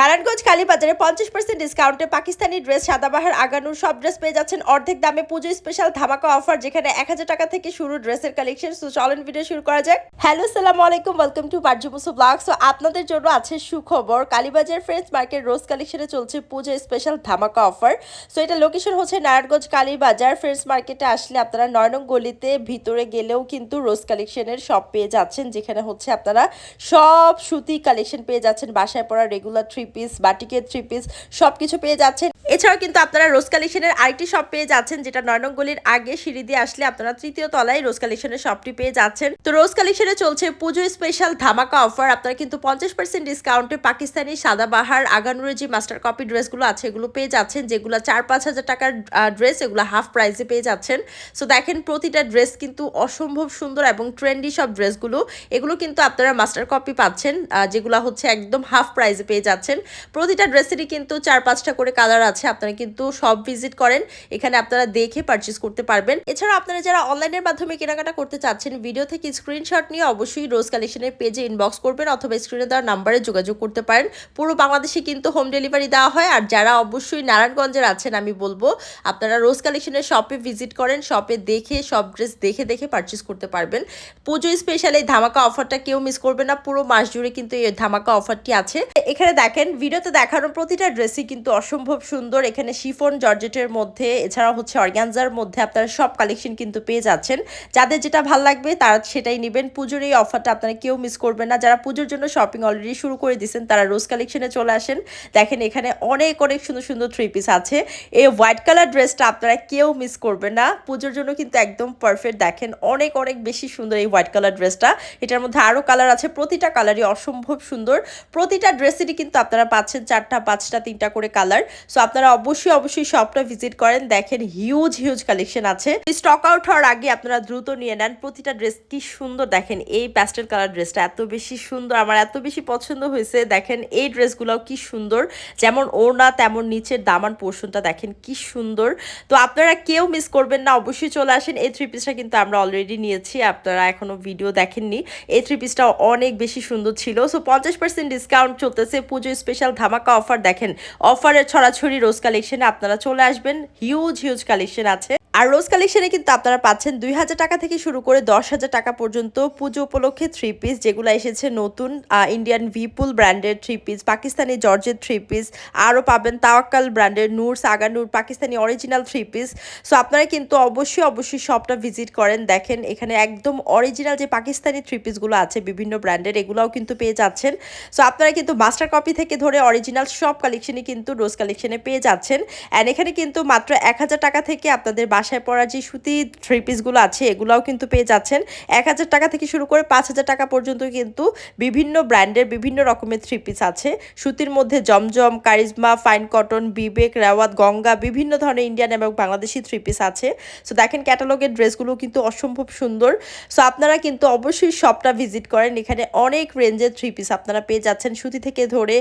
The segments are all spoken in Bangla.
নারায়ণগঞ্জ কালীবাজারে পঞ্চাশ পার্সেন্ট ডিসকাউন্টে পাকিস্তানি ড্রেস সাদাবাহার আগানুর সব ড্রেস পেয়ে যাচ্ছেন অর্ধেক দামে পুজো স্পেশাল ধামাকা অফার যেখানে এক হাজার টাকা থেকে শুরু ড্রেসের কালেকশন সো চলেন ভিডিও শুরু করা যাক। হ্যালো সালামু আলাইকুম ওয়েলকাম টু পারজুমুসু ব্লগ সো আপনাদের জন্য আছে সুখবর, কালীবাজার ফ্রেন্ডস মার্কেট রোজ কালেকশনে চলছে পুজো স্পেশাল ধামাকা অফার সো এটা লোকেশন হচ্ছে নারায়ণগঞ্জ কালীবাজার। ফ্রেন্ডস মার্কেটে আসলে আপনারা নয়নং গলিতে ভিতরে গেলেও কিন্তু রোজ কালেকশনের শপ পেয়ে যাচ্ছেন, যেখানে হচ্ছে আপনারা সব সুতি কালেকশন পেয়ে যাচ্ছেন। বাসায় পড়া রেগুলার থ্রি পিস বাটিকের থ্রি পিস সব কিছু পেয়ে যাচ্ছেন। এছাড়াও কিন্তু আপনারা রোজ কালেকশনের আরেকটি শপ পেয়ে যাচ্ছেন, যেটা নয়নং গলির আগে সিঁড়ি দিয়ে আসলে আপনারা তৃতীয় তলায় রোজ কালেকশনের শপটি পেয়ে যাচ্ছেন। তো রোজ কালেকশনে চলছে পুজো স্পেশাল ধামাকা অফার আপনারা কিন্তু পঞ্চাশ পার্সেন্ট ডিসকাউন্টে পাকিস্তানি সাদাবাহার আগানুরের যে মাস্টার কপি ড্রেসগুলো আছে, এগুলো পেয়ে যাচ্ছেন, যেগুলো চার পাঁচ হাজার টাকার ড্রেস এগুলো হাফ প্রাইসে পেয়ে যাচ্ছেন। সো দেখেন প্রতিটা ড্রেস কিন্তু অসম্ভব সুন্দর এবং ট্রেন্ডি সব ড্রেসগুলো এগুলো কিন্তু আপনারা মাস্টার কপি পাচ্ছেন যেগুলো হচ্ছে একদম হাফ প্রাইসে পেয়ে যাচ্ছেন। প্রতিটা ড্রেসেরই কিন্তু চার পাঁচটা করে কালার আছে। আপনারা কিন্তু সব ভিজিট করেন। এখানে আপনারা দেখে পারচেস করতে পারবেন। এছাড়া আপনারা যারা অনলাইনের মাধ্যমে কেনাকাটা করতে চাচ্ছেন ভিডিও থেকে স্ক্রিনশট নিয়ে অবশ্যই রোজ কালেকশনের পেজে ইনবক্স করবেন অথবা স্ক্রিনে দেওয়ার নাম্বারে যোগাযোগ করতে পারেন। পুরো বাংলাদেশে কিন্তু হোম ডেলিভারি দেওয়া হয়। আর যারা অবশ্যই নারায়ণগঞ্জের আছেন, আমি বলব, আপনারা রোজ কালেকশনের শপে ভিজিট করেন শপে দেখে সব ড্রেস দেখে দেখে পারচেস করতে পারবেন। পুজো স্পেশাল এই ধামাকা অফারটা কেউ মিস করবে না। পুরো মাস জুড়ে কিন্তু এই ধামাকা অফারটি আছে। এখানে দেখেন ভিডিওতে দেখানো প্রতিটা ড্রেসই কিন্তু অসম্ভব সুন্দর এখানে শিফন জর্জেটের মধ্যে এছাড়া হচ্ছে অর্গ্যানজার মধ্যে আপনারা সব কালেকশন কিন্তু পেয়ে যাচ্ছেন। যাদের যেটা ভালো লাগবে, তারা সেটাই নেবেন। পুজোর এই অফারটা আপনারা কেউ মিস করবেন না। যারা পুজোর জন্য শপিং অলরেডি শুরু করে দিয়েছেন, তারা রোজ কালেকশনে চলে আসেন। দেখেন এখানে অনেক অনেক সুন্দর সুন্দর থ্রি পিস আছে। এই হোয়াইট কালার ড্রেসটা আপনারা কেউ মিস করবেন না। পুজোর জন্য কিন্তু একদম পারফেক্ট দেখেন অনেক অনেক বেশি সুন্দর এই হোয়াইট কালার ড্রেসটা এটার মধ্যে আরও কালার আছে। প্রতিটা কালারই অসম্ভব সুন্দর। প্রতিটা ড্রেসেরই কিন্তু আপনারা পাচ্ছেন চারটা, পাঁচটা, তিনটা করে কালার সো আপনারা অবশ্যই অবশ্যই শপটা ভিজিট করেন। দেখেন হিউজ হিউজ কালেকশন আছে। স্টক আউট হওয়ার আগে আপনারা দ্রুত নিয়ে নেন। প্রতিটা ড্রেস কি সুন্দর। দেখেন এই প্যাস্টেল কালার ড্রেসটা এত বেশি সুন্দর। আমার এত বেশি পছন্দ হয়েছে। দেখেন এই ড্রেসগুলোও কি সুন্দর। যেমন ওড়না, তেমন নিচের দামান পোর্শনটা দেখেন কি সুন্দর। তো আপনারা কেউ মিস করবেন না। অবশ্যই চলে আসেন। এই থ্রি পিসটা কিন্তু আমরা অলরেডি নিয়েছি। আপনারা এখনও ভিডিও দেখেননি। এই থ্রি পিসটা অনেক বেশি সুন্দর ছিল। সো পঞ্চাশ পার্সেন্ট ডিসকাউন্ট চলতেছে। পুজো স্পেশাল ধামাকা অফার দেখেন। অফারের ছড়াছড়ি রোজ কালেকশনে আপনারা চলে আসবেন। হিউজ হিউজ কালেকশন আছে। আর রোজ কালেকশনে কিন্তু আপনারা পাচ্ছেন দুই হাজার টাকা থেকে শুরু করে দশ হাজার টাকা পর্যন্ত পুজো উপলক্ষে থ্রি পিস যেগুলো এসেছে নতুন ইন্ডিয়ান ভিপুল ব্র্যান্ডের থ্রি পিস পাকিস্তানি জর্জের থ্রি পিস আরও পাবেন তাওয়াক্কাল ব্র্যান্ডের Noor সাগানুর Pakistani original three piece so আপনারা কিন্তু অবশ্যই অবশ্যই শপটা ভিজিট করেন, দেখেন, এখানে একদম অরিজিনাল যে পাকিস্তানি থ্রি পিসগুলো আছে বিভিন্ন ব্র্যান্ডের এগুলোও কিন্তু পেয়ে যাচ্ছেন। সো আপনারা কিন্তু মাস্টার কপি থেকে ধরে অরিজিনাল সব কালেকশনই কিন্তু রোজ কালেকশনে পেয়ে যাচ্ছেন। অ্যান্ড এখানে কিন্তু মাত্র এক হাজার টাকা থেকে আপনাদের বাসায় পড়া যে সুতি থ্রি পিসগুলো আছে, এগুলোও কিন্তু পেয়ে যাচ্ছেন। এক হাজার টাকা থেকে শুরু করে পাঁচ হাজার টাকা পর্যন্ত কিন্তু বিভিন্ন ব্র্যান্ডের বিভিন্ন রকমের থ্রি পিস আছে। সুতির মধ্যে Zamzam, charisma fine cotton Vivek, রেওয়াত, Ganga, বিভিন্ন ধরনের ইন্ডিয়ান এবং বাংলাদেশি থ্রি পিস আছে। সো দেখেন ক্যাটালগের ড্রেসগুলো কিন্তু অসম্ভব সুন্দর। সো আপনারা কিন্তু অবশ্যই শপটা ভিজিট করেন। এখানে অনেক রেঞ্জের থ্রি পিস আপনারা পেয়ে যাচ্ছেন। সুতি থেকে ধরে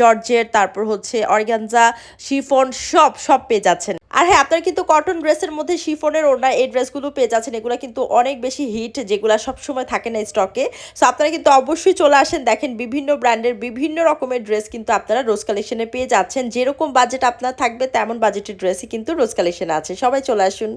জর্জের তারপর হচ্ছে অর্গানজা, শিফন, সব সব পেয়ে যাচ্ছেন। আর হ্যাঁ আপনারা কিন্তু কটন ড্রেসের মধ্যে শিফনের ওড়না এই ড্রেসগুলো পেয়ে যাচ্ছেন। এগুলো কিন্তু অনেক বেশি হিট, যেগুলো সবসময় থাকে না স্টকে। সো আপনারা কিন্তু অবশ্যই চলে আসেন, দেখেন বিভিন্ন ব্র্যান্ডের বিভিন্ন রকমের ড্রেস কিন্তু আপনারা রোজ কালেকশনে পেয়ে যাচ্ছেন। যেরকম বাজেট আপনার থাকবে, তেমন বাজেটের ড্রেসই কিন্তু রোজ কালেকশনে আছে। সবাই চলে আসুন।